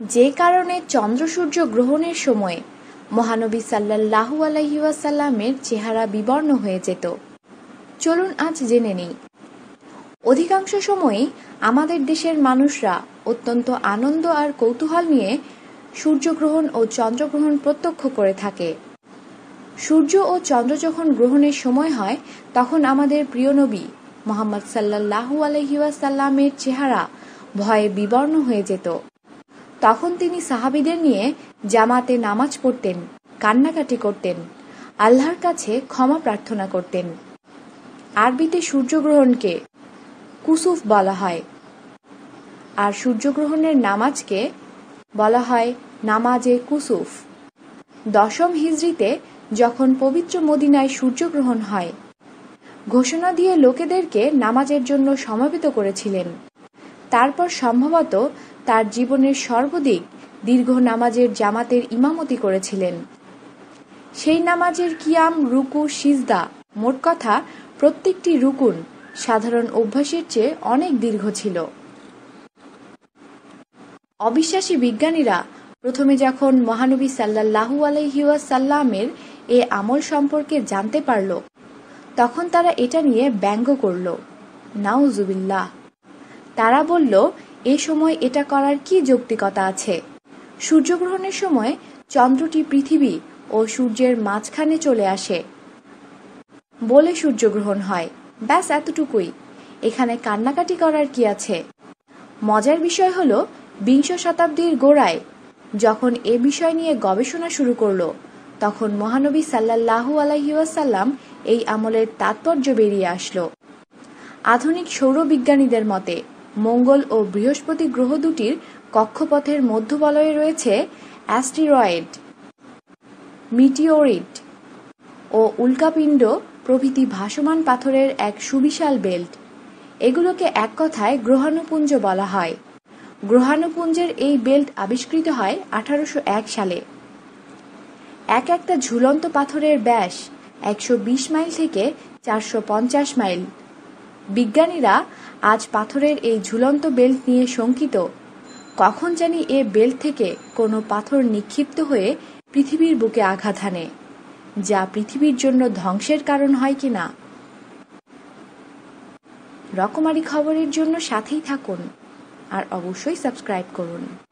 যে কারণে চন্দ্র সূর্য গ্রহণের সময় মহানবী সাল্লাল্লাহু আলাইহি ওয়াসাল্লামের চেহারা বিবর্ণ হয়ে যেত। চলুন আজ জেনে নিই। অধিকাংশ সময়ই আমাদের দেশের মানুষরা অত্যন্ত আনন্দ আর কৌতূহল নিয়ে সূর্যগ্রহণ ও চন্দ্রগ্রহণ প্রত্যক্ষ করে থাকে। সূর্য ও চন্দ্র যখন গ্রহণের সময় হয়, তখন আমাদের প্রিয় নবী মোহাম্মদ সাল্লাহু আলহিউসাল্লামের চেহারা ভয়ে বিবর্ণ হয়ে যেত। তখন তিনি সাহাবিদের নিয়ে জামাতে নামাজ পড়তেন, কান্নাকাটি করতেন, আল্লাহর কাছে ক্ষমা প্রার্থনা করতেন। আরবিতে সূর্যগ্রহণকে কুসুফ বলা হয়। আর সূর্যগ্রহণের নামাজকে বলা হয় নামাজে কুসুফ। দশম হিজড়িতে যখন পবিত্র মদিনায় সূর্যগ্রহণ হয়, ঘোষণা দিয়ে লোকেদেরকে নামাজের জন্য সমবেত করেছিলেন। তারপর সম্ভবত তার জীবনের সর্বদিক দীর্ঘ নামাজের জামাতের ইমামতি করেছিলেন। সেই নামাজের কিয়াম, রুকু, সিজদা মোট কথা প্রত্যেকটি রুকুন সাধারণ অভ্যাসের চেয়ে অনেক দীর্ঘ ছিল। অবিশ্বাসী বিজ্ঞানীরা প্রথমে যখন মহানবী সাল্লাহু আলহিউসাল্লামের এ আমল সম্পর্কে জানতে পারল, তখন তারা এটা নিয়ে ব্যঙ্গ করল। নাউজুবিল্লাহ। তারা বলল, এ সময় এটা করার কি যৌক্তিকতা আছে? সূর্যগ্রহণের সময় চন্দ্রটি পৃথিবী ও সূর্যের মাঝখানে চলে আসে বলে সূর্যগ্রহণ হয়। ব্যাস এতটুকুই। এখানে কান্নাকাটি করার কি আছে? মজার বিষয় হল, বিংশ শতাব্দীর গোড়ায় যখন এ বিষয় নিয়ে গবেষণা শুরু করল, তখন মহানবী সাল্লাহু আলহিউসাল্লাম এই আমলের তাৎপর্য বেরিয়ে আসলো। আধুনিক সৌরবিজ্ঞানীদের মতে মঙ্গল ও বৃহস্পতি গ্রহ দুটির কক্ষপথের মধ্যবলয়ে রয়েছে অ্যাস্টিরয়েড, মিটিওরিট ও উল্কাপিণ্ড প্রভৃতি ভাসমান পাথরের এক সুবিশাল বেল্ট। এগুলোকে এক কথায় গ্রহাণুপুঞ্জ বলা হয়। গ্রহাণুপুঞ্জের এই বেল্ট আবিষ্কৃত হয় আঠারোশো এক সালে। এক একটা ঝুলন্ত পাথরের ব্যাস একশো বিশ মাইল থেকে চারশো পঞ্চাশ মাইল। বিজ্ঞানীরা আজ পাথরের এই ঝুলন্ত বেল্ট নিয়ে শঙ্কিত। কখন জানি এ বেল্ট থেকে কোনো পাথর নিক্ষিপ্ত হয়ে পৃথিবীর বুকে আঘাত হানে, যা পৃথিবীর জন্য ধ্বংসের কারণ হয় কিনা? রকমারি খবরের জন্য সাথেই থাকুন আর অবশ্যই সাবস্ক্রাইব করুন।